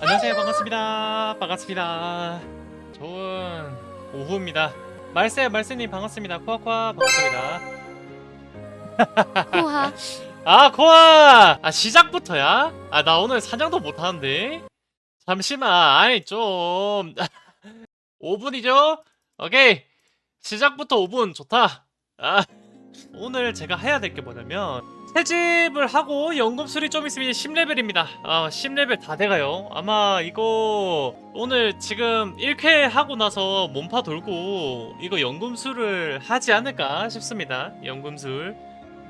안녕하세요. 반갑습니다. 반갑습니다. 좋은 오후입니다. 말세 말세님 반갑습니다. 코아코아 반갑습니다. 호하 아 코아! 아 시작부터야? 아 나 오늘 사냥도 못하는데? 잠시만. 아니 좀. 5분이죠? 오케이. 시작부터 5분 좋다. 아 오늘 제가 해야 될 게 뭐냐면 채집을 하고 연금술이 좀 있으면 이제 10레벨입니다 아 10레벨 다 돼가요 아마 이거 오늘 지금 1회 하고 나서 몸파 돌고 이거 연금술을 하지 않을까 싶습니다 연금술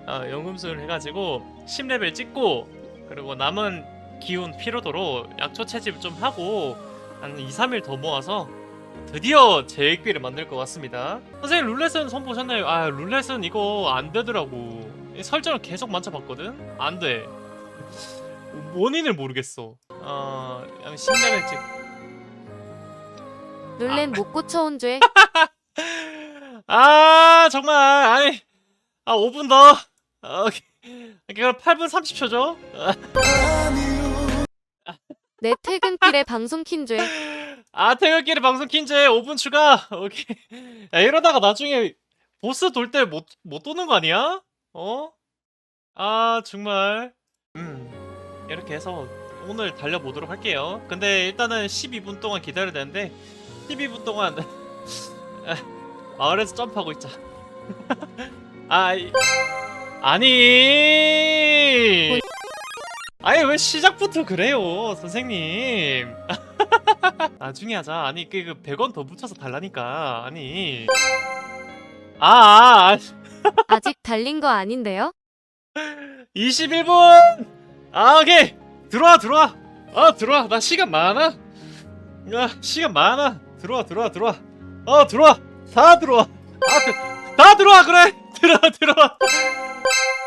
아, 연금술 해가지고 10레벨 찍고 그리고 남은 기운 피로도로 약초 채집 좀 하고 한 2, 3일 더 모아서 드디어 제액비를 만들 것 같습니다. 선생님 룰렛은 손 보셨나요? 아 룰렛은 이거 안 되더라고. 이 설정을 계속 만져봤거든? 안 돼. 원인을 모르겠어. 어, 10레벨 찍. 룰렛 못 고쳐온 죄 아 정말 아니 아 5분 더. 어, 그럼 8분 30초죠? 내 퇴근길에 방송 킨 죄 아 태극기를 방송 킨제 5분 추가 오케이 야 이러다가 나중에 보스 돌 때 못 못 도는 거 아니야? 어? 아 정말 음 이렇게 해서 오늘 달려보도록 할게요 근데 일단은 12분 동안 기다려야 되는데 12분 동안 아, 마을에서 점프하고 있자 아 이- 아니 아니 왜 시작부터 그래요 선생님 나중에 하자. 아니 그, 그 100원 더 붙여서 달라니까. 아니. 아, 아, 아 아직 달린 거 아닌데요? 21분. 아, 오케이. 들어와, 들어와. 어, 들어와. 나 시간 많아. 야, 시간 많아. 들어와, 들어와, 들어와. 어, 들어와. 다 들어와. 아, 들- 다 들어와 그래. 들어와, 들어와.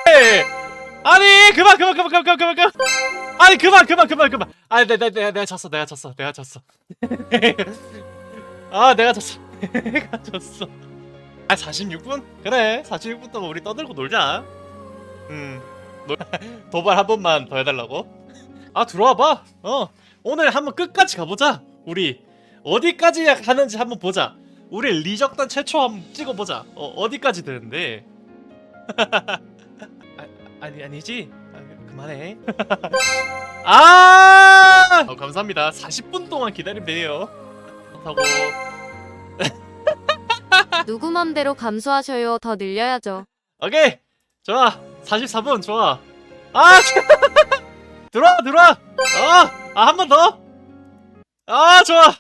에이. 아니, 그만, 그만, 그만, 그만, 그만, 그만. 아니, 그만, 그만, 그만, 그만. 아, 내, 내, 내, 내가 졌어, 내가 졌어, 내가 졌어. 아, 내가 졌어. 내가 졌어. 아, 46분? 그래, 46분 동안 우리 떠들고 놀자. 음, 놀- 도발 한 번만 더 해달라고? 아, 들어와 봐. 어, 오늘 한번 끝까지 가보자. 우리 어디까지 가는지 한번 보자. 우리 리적단 최초 한번 찍어보자. 어, 어디까지 되는데? 아, 아니 아니지? 아, 그만해. 아! 어, 감사합니다. 40분 동안 기다리면 돼요. 그렇다고. 누구 맘대로 감수하셔요 더 늘려야죠 오케이. 좋아. 44분 좋아. 아! 들어와 들어와. 아! 아, 한 번 더. 아, 좋아.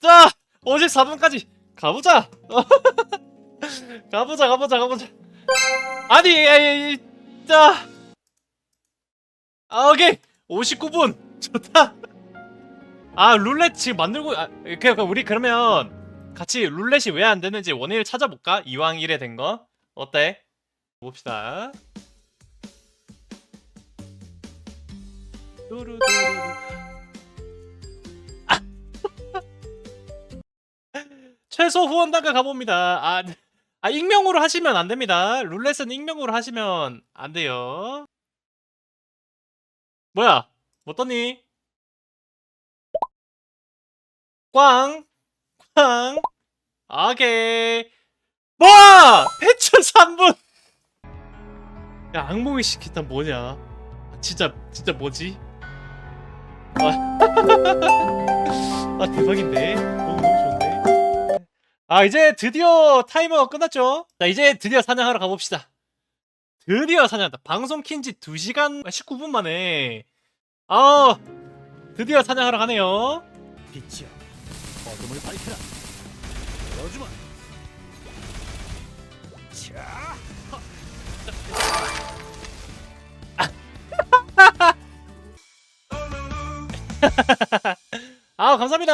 자, 54분까지 가보자. 가보자, 가보자, 가보자. 아니, 자. 아, 오케이. 59분. 좋다. 아, 룰렛 지금 만들고 아, 그, 그 우리 그러면 같이 룰렛이 왜 안 되는지 원인을 찾아볼까? 이왕 이래 된 거. 어때? 봅시다. 아! 최소 후원단가 가봅니다. 아, 아 익명으로 하시면 안 됩니다. 룰렛은 익명으로 하시면 안 돼요. 뭐야? 뭐 떴니? 꽝, 꽝. 오케이. 뭐야? 패치 3분. 야 악몽의 시키탄 뭐냐? 아, 진짜 진짜 뭐지? 아, 아 대박인데 너무 너무 좋은데. 아 이제 드디어 타이머가 끝났죠? 자 이제 드디어 사냥하러 가봅시다. 드디어 사냥한다. 방송 킨지 2시간 19분 만에 아 드디어 사냥하러 가네요. 빛이여 어둠을 밝혀라 열어주마 자 아 감사합니다.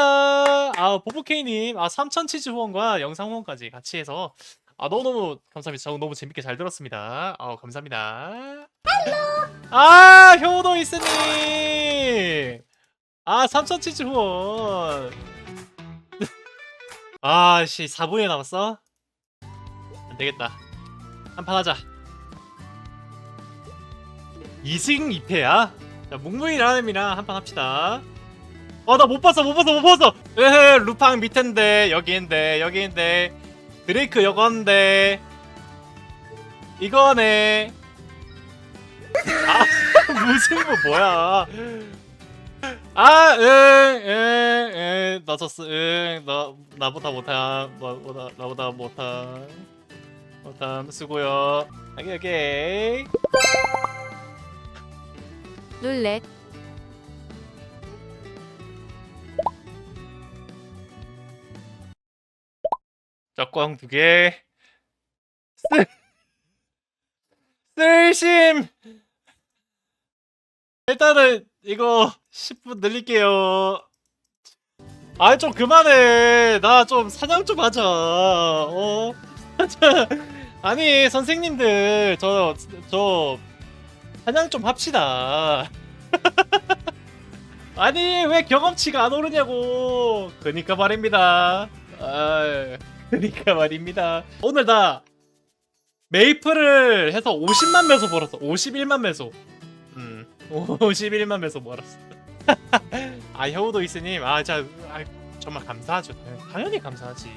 아 보보케이님 아 3천 치즈 후원과 영상 후원까지 같이 해서 아 너무 너무 감사합니다. 저 너무 재밌게 잘 들었습니다. 아 감사합니다. 아 효도 이스님 아 3천 치즈 후원. 아씨 4분이 남았어. 안 되겠다. 한판 하자. 2승 2패야. 자 묵묵히 라렘이랑 한판 합시다. 어 나 못 봤어 못 봤어 못 봤어 으흐 루팡 밑인데 여기인데 여기인데 드레이크 여건데 이거네 아 무슨 뭐 뭐야 아 응 응응 너 졌어 응너 나보다 못함 너보다 나보다 못함 못함 수고요 오케이 오케이 룰렛. 짝꽝 두 개. 쓸 쓸심. 일단은 이거 10분 늘릴게요. 아 좀 그만해. 나 좀 사냥 좀 하자. 어. 아니 선생님들 저저 사냥 좀 합시다. 아니 왜 경험치가 안 오르냐고. 그니까 말입니다. 아. 그러니까 말입니다. 오늘 나 메이플을 해서 50만 매소 벌었어. 51만 매소. 음, 51만 매소 벌었어. 아 효우도 있으님, 아, 자, 아, 정말 감사하죠. 당연히 감사하지.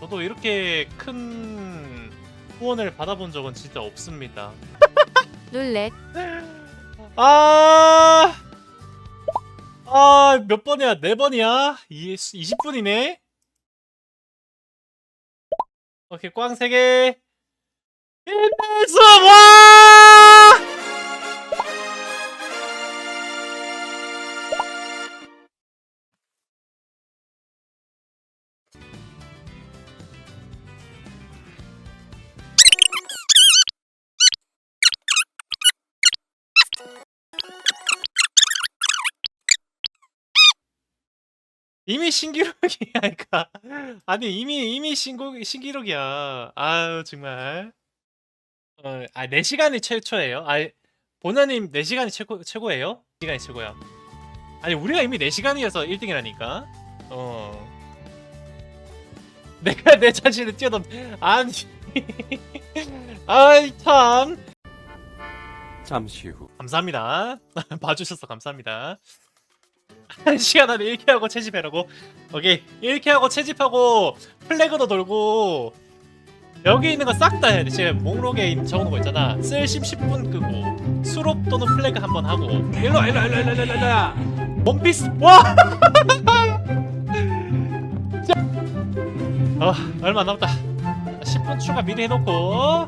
저도 이렇게 큰 후원을 받아본 적은 진짜 없습니다. 룰렛. 아, 아, 몇 번이야? 네 번이야? 20분이네? 오케이, 꽝 3개. 인내수, 와! 이미 신기록이야, 그러니까. 아니 이미 이미 신고 신기록이야. 아유 정말. 어, 아 4시간이 최초예요. 아 보나님 4시간이 최고 최고예요? 시간이 최고야. 아니 우리가 이미 4시간이어서 1등이라니까. 어. 내가 내 자신을 뛰어넘 아니. 아이 참. 잠시 후. 감사합니다. 봐주셔서 감사합니다. 한 시간 안에 1킬 하고 채집해라고? 오케이. 1킬 하고 채집하고 플래그도 돌고 여기 있는 거 싹 다 해야 돼. 지금 목록에 적어놓은 거 있잖아. 쓸심 10분 끄고 수롭 또는 플래그 한 번 하고. 일로 와 일로 와 일로 와 일로 와 일로 와. 원피스. 와! 자. 어 얼마 안 남았다. 10분 추가 미리 해놓고.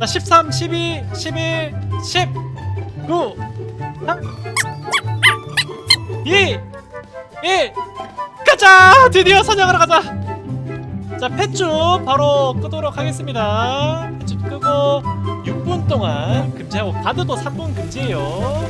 자 13, 12, 11, 10 9 3 2 1 가자! 드디어 사냥하러 가자! 자 펫줍 바로 끄도록 하겠습니다 펫줍 끄고 6분 동안 금지하고 가드도 3분 금지예요